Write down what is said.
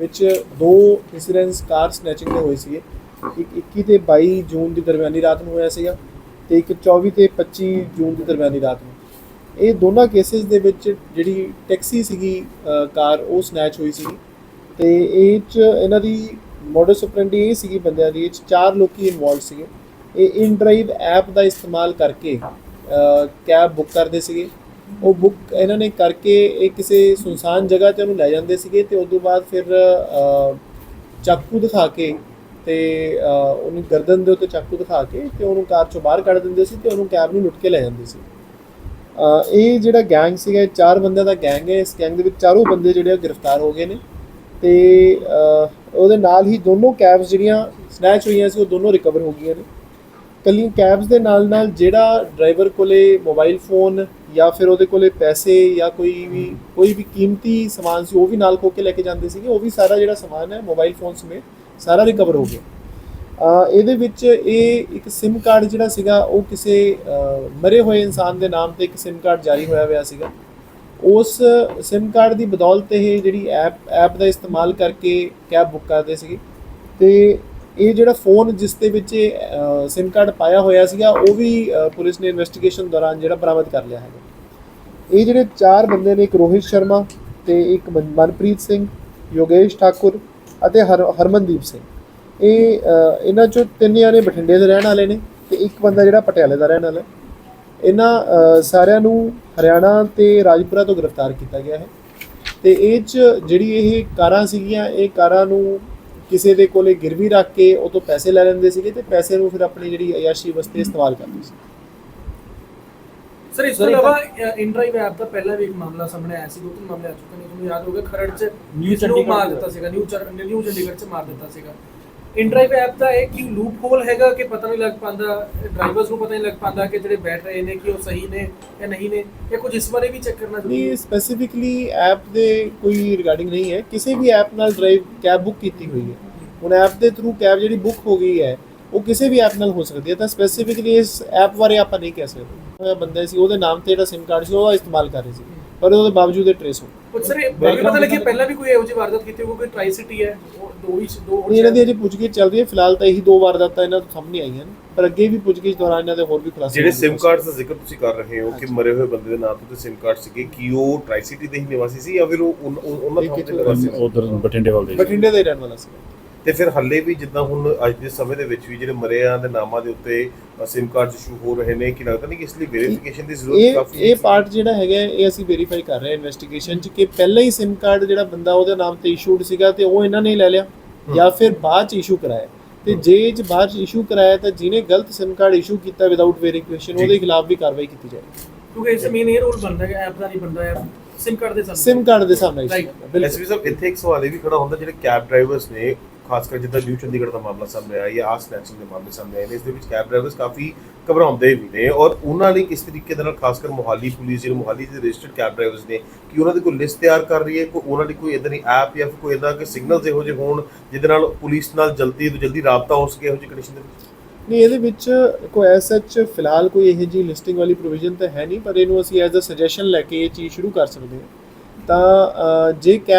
ਵਿੱਚ ਦੋ ਇਨਸੀਡੈਂਟਸ ਕਾਰ ਸਨੈਚਿੰਗ ਦੇ ਹੋਏ ਸੀਗੇ। ਇੱਕ 21 ਤੇ 22 ਜੂਨ ਦੀ ਦਰਮਿਆਨੀ ਰਾਤ ਨੂੰ ਹੋਇਆ ਸੀਗਾ ਤੇ ਇੱਕ 24 ਤੇ 25 ਜੂਨ ਦੀ ਦਰਮਿਆਨੀ ਰਾਤ ਨੂੰ। ਇਹ ਦੋਨਾਂ ਕੇਸਿਸ ਦੇ ਵਿੱਚ ਜਿਹੜੀ ਟੈਕਸੀ ਸੀਗੀ ਕਾਰ, ਉਹ ਸਨੈਚ ਹੋਈ ਸੀਗੀ। ਤੇ ਇਹ ਚ ਇਹਨਾਂ ਦੀ ਮੋਡਸ ਆਪਰੈਂਡੀ ਇਹ ਸੀਗੀ ਬੰਦਿਆਂ ਦੀ, ਇਹ 'ਚ ਚਾਰ ਲੋਕੀ ਇਨਵੋਲਡ ਸੀਗੇ। ਇਹ ਇਨ ਡਰਾਈਵ ਐਪ ਦਾ ਇਸਤੇਮਾਲ ਕਰਕੇ ਕੈਬ ਬੁੱਕ ਕਰਦੇ ਸੀਗੇ। ਉਹ ਬੁੱਕ ਇਹਨਾਂ ਨੇ ਕਰਕੇ ਇਹ ਕਿਸੇ ਸੁਨਸਾਨ ਜਗ੍ਹਾ ਤੇ ਉਹਨੂੰ ਲੈ ਜਾਂਦੇ ਸੀਗੇ ਤੇ ਉਸ ਤੋਂ ਬਾਅਦ ਫਿਰ ਚਾਕੂ ਦਿਖਾ ਕੇ ਤੇ ਉਹਨੂੰ ਗਰਦਨ ਦੇ ਉੱਤੇ ਚਾਕੂ ਦਿਖਾ ਕੇ ਤੇ ਉਹਨੂੰ ਕਾਰ ਚੋਂ ਬਾਹਰ ਕੱਢ ਦਿੰਦੇ ਸੀ ਤੇ ਉਹਨੂੰ ਕੈਬ ਨੂੰ ਲੁੱਟ ਕੇ ਲੈ ਜਾਂਦੇ ਸੀ। ਇਹ ਜਿਹੜਾ ਗੈਂਗ ਸੀਗਾ ਚਾਰ ਬੰਦਿਆਂ ਦਾ ਗੈਂਗ ਹੈ। ਇਸ ਗੈਂਗ ਦੇ ਵਿੱਚ ਚਾਰੋਂ ਬੰਦੇ ਜਿਹੜੇ ਆ ਗ੍ਰਿਫਤਾਰ ਹੋ ਗਏ ਨੇ ਤੇ ਉਹਦੇ ਨਾਲ ਹੀ ਦੋਨੋਂ ਕੈਬਸ ਜਿਹੜੀਆਂ ਸਨੈਚ ਹੋਈਆਂ ਸੀ, ਉਹ ਦੋਨੋਂ ਰਿਕਵਰ ਹੋ ਗਈਆਂ ਨੇ। ਕੱਲੀ ਕੈਬਸ ਦੇ ਨਾਲ ਨਾਲ ਜਿਹੜਾ ਡਰਾਈਵਰ ਕੋਲੇ ਮੋਬਾਈਲ ਫੋਨ ਜਾਂ ਫਿਰ ਉਹਦੇ ਕੋਲੇ ਪੈਸੇ ਜਾਂ ਕੋਈ ਵੀ ਕੋਈ ਵੀ ਕੀਮਤੀ ਸਮਾਨ ਸੀ, ਉਹ ਵੀ ਨਾਲ ਖੋ ਕੇ ਲੈ ਕੇ ਜਾਂਦੇ ਸੀਗੇ, ਉਹ ਵੀ ਸਾਰਾ ਜਿਹੜਾ ਸਮਾਨ ਹੈ ਮੋਬਾਈਲ ਫੋਨ ਸਮੇਤ ਸਾਰਾ ਰਿਕਵਰ ਹੋ ਗਿਆ। ਇਹਦੇ ਵਿੱਚ ਇਹ ਇੱਕ SIM ਕਾਰਡ ਜਿਹੜਾ ਸੀਗਾ, ਉਹ ਕਿਸੇ ਮਰੇ ਹੋਏ ਇਨਸਾਨ ਦੇ ਨਾਮ ਤੇ ਇੱਕ SIM ਕਾਰਡ ਜਾਰੀ ਹੋਇਆ ਹੋਇਆ ਸੀਗਾ। ਉਸ SIM ਕਾਰਡ ਦੀ ਬਦੌਲਤ ਇਹ ਜਿਹੜੀ ਐਪ ਐਪ ਦਾ ਇਸਤੇਮਾਲ ਕਰਕੇ ਕੈਬ ਬੁੱਕ ਕਰਦੇ ਸੀਗੇ। ਤੇ ਇਹ ਜਿਹੜਾ ਫੋਨ ਜਿਸ ਦੇ ਵਿੱਚ ਸਿਮ ਕਾਰਡ ਪਾਇਆ ਹੋਇਆ ਸੀਗਾ, ਉਹ ਵੀ ਪੁਲਿਸ ਨੇ ਇਨਵੈਸਟੀਗੇਸ਼ਨ ਦੌਰਾਨ ਜਿਹੜਾ ਬਰਾਮਦ ਕਰ ਲਿਆ ਹੈਗਾ। ਇਹ ਜਿਹੜੇ ਚਾਰ ਬੰਦੇ ਨੇ, ਇੱਕ ਰੋਹਿਤ ਸ਼ਰਮਾ ਤੇ ਇੱਕ ਮਨ- ਮਨਪ੍ਰੀਤ ਸਿੰਘ, ਯੋਗੇਸ਼ ਠਾਕੁਰ ਅਤੇ ਹਰ, ਹਰਮਨਦੀਪ ਸਿੰਘ। ਇਹ ਇਹਨਾਂ ਚੋਂ ਤਿੰਨ ਜਣੇ ਬਠਿੰਡੇ ਦੇ ਰਹਿਣ ਵਾਲੇ ਨੇ ਤੇ ਇੱਕ ਬੰਦਾ ਜਿਹੜਾ ਪਟਿਆਲੇ ਦਾ ਰਹਿਣ ਵਾਲਾ ਇਹਨਾਂ ਸਾਰਿਆਂ ਨੂੰ ਹਰਿਆਣਾ ਤੇ ਰਾਜਪੁਰਾ ਤੋਂ ਗ੍ਰਿਫਤਾਰ ਕੀਤਾ ਗਿਆ ਹੈ। ਤੇ ਇਹ ਚ ਜਿਹੜੀ ਇਹ ਕਾਰਾਂ ਸੀਗੀਆਂ, ਇਹ ਕਾਰਾਂ ਨੂੰ ਕਿਸੇ ਦੇ ਕੋਲੇ ਗਿਰਵੀ ਰੱਖ ਕੇ ਉਹ ਤੋਂ ਪੈਸੇ ਲੈ ਲੈਂਦੇ ਸੀਗੇ ਤੇ ਪੈਸੇ ਨੂੰ ਫਿਰ ਆਪਣੀ ਜਿਹੜੀ ਅਯਾਸ਼ੀ ਵਾਸਤੇ ਇਸਤੇਮਾਲ ਕਰਦੇ ਸੀ। ਸਰ ਇਸ ਤੋਂ ਇਲਾਵਾ ਇਨਡਰਾਈਵ ਐਪ ਦਾ ਪਹਿਲਾਂ ਵੀ ਇੱਕ ਮਾਮਲਾ ਸਾਹਮਣੇ ਆਇਆ ਸੀ ਦੋ ਤਿੰਨ ਮਾਮਲੇ ਆ ਚੁੱਕੇ ਨੇ ਤੁਹਾਨੂੰ ਯਾਦ ਹੋਵੇ ਖਰੜ ਚ New ਇਸ ਨੂੰ ਚੰਡੀਗੜ੍ਹ ਮਾਰ। ਦਿੱਤਾ ਸੀਗਾ ਨਿਊ ਨਿਊ ਚੰਡੀਗੜ੍ਹ ਚ ਮਾਰ ਦਿੱਤਾ ਸੀਗਾ। ਇਨਡਰਾਈਵ ਐਪ ਦਾ ਇਹ ਕੀ ਲੂਪ ਹੋਲ ਹੈਗਾ ਕਿ ਪਤਾ ਨਹੀਂ ਲੱਗ ਪਾਉਂਦਾ ਡਰਾਈਵਰਸ ਨੂੰ ਪਤਾ ਨਹੀਂ ਲੱਗ ਪਾਉਂਦਾ ਕਿ ਜਿਹੜੇ ਬੈਠ ਰਹੇ ਨੇ ਕਿ ਉਹ ਸਹੀ ਨੇ ਜਾਂ ਨਹੀਂ ਨੇ ਇਹ ਕੁਝ ਇਸ ਬਾਰੇ ਵੀ ਚੈੱਕ ਕਰਨਾ ਜ਼ਰੂਰੀ ਨਹੀਂ ਸਪੈਸੀਫਿਕਲੀ ਐਪ ਦੇ ਕੋਈ ਰਿਗਾਰਡਿੰਗ ਨਹੀਂ ਹੈ। ਕਿਸੇ ਵੀ ਐਪ ਨਾਲ ਡਰਾਈਵ ਕੈਬ ਬੁੱਕ ਕੀਤੀ ਹੋਈ ਹੈ। ਹੁਣ ਐਪ ਦੇ ਥਰੂ ਕੈਬ ਜਿਹੜੀ ਬੁੱਕ ਹੋ ਗਈ ਹੈ ਉਹ ਕਿਸੇ ਵੀ ਐਪ ਨਾਲ ਹੋ ਸਕਦੀ ਹੈ। ਤਾਂ ਸਪੈਸੀਫਿਕਲੀ ਇਸ ਐਪ ਬਾਰੇ ਆਪਾਂ ਨਹੀਂ ਕਹਿ ਸਕਦੇ। ਹੋਇਆ ਬੰਦਾ ਸੀ ਉਹਦੇ ਨਾਮ ਤੇ ਜਿਹੜਾ SIM ਕਾਰਡ ਸੀ ਉਹਦਾ ਇਸਤੇਮਾਲ ਕਰ ਰਹੇ ਸੀ। ਪਰ ਉਹਦੇ ਬਾਵਜੂਦ ਇਹ ਟ੍ਰੇਸ ਹੋ। ਕੁਝ ਸਰ ਇਹ ਮੈਨੂੰ ਪਤਾ ਲੱਗਿਆ ਪਹਿਲਾਂ ਵੀ ਕੋਈ ਇਹੋ ਜਿਹੀ ਵਾਰਦਾਤ ਕੀਤੀ ਹੋਊ ਕੋਈ ਟ੍ਰਾਈ ਸਿਟੀ ਹੈ ਉਹ ਦੋ ਹੀ ਦੋ ਨਹੀਂ, ਇਹਨਾਂ ਦੀ ਅਜੇ ਪੁੱਛਗਿੱਛ ਚੱਲ ਰਹੀ ਹੈ। ਫਿਲਹਾਲ ਤਾਂ ਇਹੀ ਦੋ ਵਾਰਦਾਤਾਂ ਇਹਨਾਂ ਤੋਂ ਸਾਹਮਣੇ ਆਈਆਂ ਨੇ। ਪਰ ਅੱਗੇ ਵੀ ਪੁੱਛਗਿੱਛ ਦੌਰਾਨ ਇਹਨਾਂ ਦੇ ਹੋਰ ਵੀ ਖੁਲਾਸੇ ਜਿਹੜੇ। SIM ਕਾਰਡਸ ਦਾ ਜ਼ਿਕਰ ਤੁਸੀਂ ਕਰ ਰਹੇ ਹੋ ਕਿ ਮਰੇ ਹੋਏ ਬੰਦੇ ਦੇ ਨਾਂ ਤੇ SIM ਕਾਰਡ ਸੀਗੇ ਕੀ ਉਹ ਟ੍ਰਾਈ ਸਿਟੀ ਦੇ ਹੀ ਨਿਵਾਸੀ ਸੀ ਜਾਂ ਫਿਰ ਉਹ ਉਹਨਾਂ ਤੇ ਕਿੱਥੋਂ ਨਿਵਾਸੀ ਸੀ? ਉਧਰ ਬਠਿੰਡੇ ਵੱਲ ਦੇ ਬਠਿੰਡੇ ਦਾ ਹੀ ਰਹਿਣ ਵਾਲਾ ਸੀ। ਤੇ ਫਿਰ ਹੱਲੇ ਵੀ ਜਿੱਦਾਂ ਹੁਣ ਅੱਜ ਦੇ ਸਮੇਂ ਦੇ ਵਿੱਚ ਵੀ ਜਿਹੜੇ ਮਰਿਆਂ ਦੇ ਨਾਮਾਂ ਦੇ ਉੱਤੇ SIM ਕਾਰਡ ਇਸ਼ੂ ਹੋ ਰਹੇ ਨੇ ਕਿ ਲੱਗਦਾ ਨਹੀਂ ਕਿ ਇਸ ਲਈ ਵੈਰੀਫਿਕੇਸ਼ਨ ਦੀ ਜ਼ਰੂਰਤ ਕਾਫੀ ਇਹ ਪਾਰਟ ਜਿਹੜਾ ਹੈਗਾ ਇਹ ਅਸੀਂ ਵੈਰੀਫਾਈ ਕਰ ਰਹੇ ਹਾਂ ਇਨਵੈਸਟੀਗੇਸ਼ਨ ਚ ਕਿ ਪਹਿਲਾਂ ਹੀ SIM ਕਾਰਡ ਜਿਹੜਾ ਬੰਦਾ ਉਹਦੇ ਨਾਮ ਤੇ ਇਸ਼ੂਡ ਸੀਗਾ ਤੇ ਉਹ ਇਹਨਾਂ ਨੇ ਲੈ ਲਿਆ ਜਾਂ ਫਿਰ ਬਾਅਦ ਚ ਇਸ਼ੂ ਕਰਾਇਆ। ਤੇ ਜੇ ਚ ਬਾਅਦ ਚ ਇਸ਼ੂ ਕਰਾਇਆ ਤਾਂ ਜਿਹਨੇ ਗਲਤ SIM ਕਾਰਡ ਇਸ਼ੂ ਕੀਤਾ ਵਿਦਆਊਟ ਵੈਰੀਫਿਕੇਸ਼ਨ ਜੀ। ਉਹਦੇ ਖਿਲਾਫ ਵੀ ਕਾਰਵਾਈ ਕੀਤੀ ਜਾਏਗੀ। ਕਿਉਂਕਿ ਇਸ ਮੇਨ ਇਹ ਰੋਲ ਬਣਦਾ ਹੈ ਐਪ ਦਾ ਨਹੀਂ ਬਣਦਾ ਹੈ ਸਿਮ ਕਾਰਡ ਦੇ ਸਾਹਮਣੇ। SIM ਕਾਰਡ ਦੇ ਸਾਹਮਣੇ ਬਿਲਕੁਲ। ਐਸਪੀ ਸਾਹਿਬ ਇੱਥੇ ਇੱਕ ਸਵਾਲ ਇਹ ਵੀ ਖੜਾ ਹੁੰਦਾ ਜਿਹੜੇ ਕੈਬ ਡਰਾਈਵਰਸ ਨੇ ਖਾਸ ਕਰ ਜਿੱਦਾਂ ਨਿਊ ਚੰਡੀਗੜ੍ਹ ਦਾ ਮਾਮਲਾ ਸਾਹਮਣੇ ਆਇਆ, ਜਾਂ ਆਸ ਸਨੈਚਿੰਗ ਦੇ ਮਾਮਲੇ ਸਾਹਮਣੇ ਆਏ ਨੇ, ਇਸ ਦੇ ਵਿੱਚ ਕੈਬ ਡਰਾਈਵਰਸ ਕਾਫੀ ਘਬਰਾਉਂਦੇ ਵੀ ਨੇ ਔਰ ਉਹਨਾਂ ਲਈ ਕਿਸ ਤਰੀਕੇ ਦੇ ਨਾਲ ਖਾਸ ਕਰ ਮੁਹਾਲੀ ਪੁਲਿਸ ਜਿਹੜੇ ਮੁਹਾਲੀ ਦੇ ਰਜਿਸਟਰਡ ਕੈਬ ਡਰਾਈਵਰਸ ਨੇ, ਕਿ ਉਹਨਾਂ ਦੀ ਕੋਈ ਲਿਸਟ ਤਿਆਰ ਕਰ ਰਹੀ ਹੈ? ਕੋਈ ਉਹਨਾਂ ਦੀ ਕੋਈ ਇਦਾਂ ਦੀ ਐਪ ਜਾਂ ਫਿਰ ਕੋਈ ਇਦਾਂ ਕਿ ਸਿਗਨਲਸ ਇਹੋ ਜਿਹੇ ਹੋਣ ਜਿਹਦੇ ਨਾਲ ਪੁਲਿਸ ਨਾਲ ਜਲਦੀ ਤੋਂ ਜਲਦੀ ਰਾਬਤਾ ਹੋ ਸਕੇ ਇਹੋ ਜਿਹੀ ਕੰਡੀਸ਼ਨ ਦੇ ਵਿੱਚ? ਨਹੀਂ, ਇਹਦੇ ਵਿੱਚ ਕੋਈ ਐਸਐਚ ਫਿਲਹਾਲ ਕੋਈ ਇਹੋ ਜੀ ਲਿਸਟਿੰਗ ਵਾਲੀ ਪ੍ਰੋਵੀਜ਼ਨ ਤਾਂ ਹੈ ਨਹੀਂ, ਪਰ ਇਹਨੂੰ ਅਸੀਂ ਐਜ਼ ਅ ਸੁਜੈਸ਼ਨ ਲੈ ਕੇ ਇਹ ਚੀਜ਼ ਸ਼ੁਰੂ ਕਰ ਸਕਦੇ ਹਾਂ। ਤਾਂ ਜੇ ਕੈਬ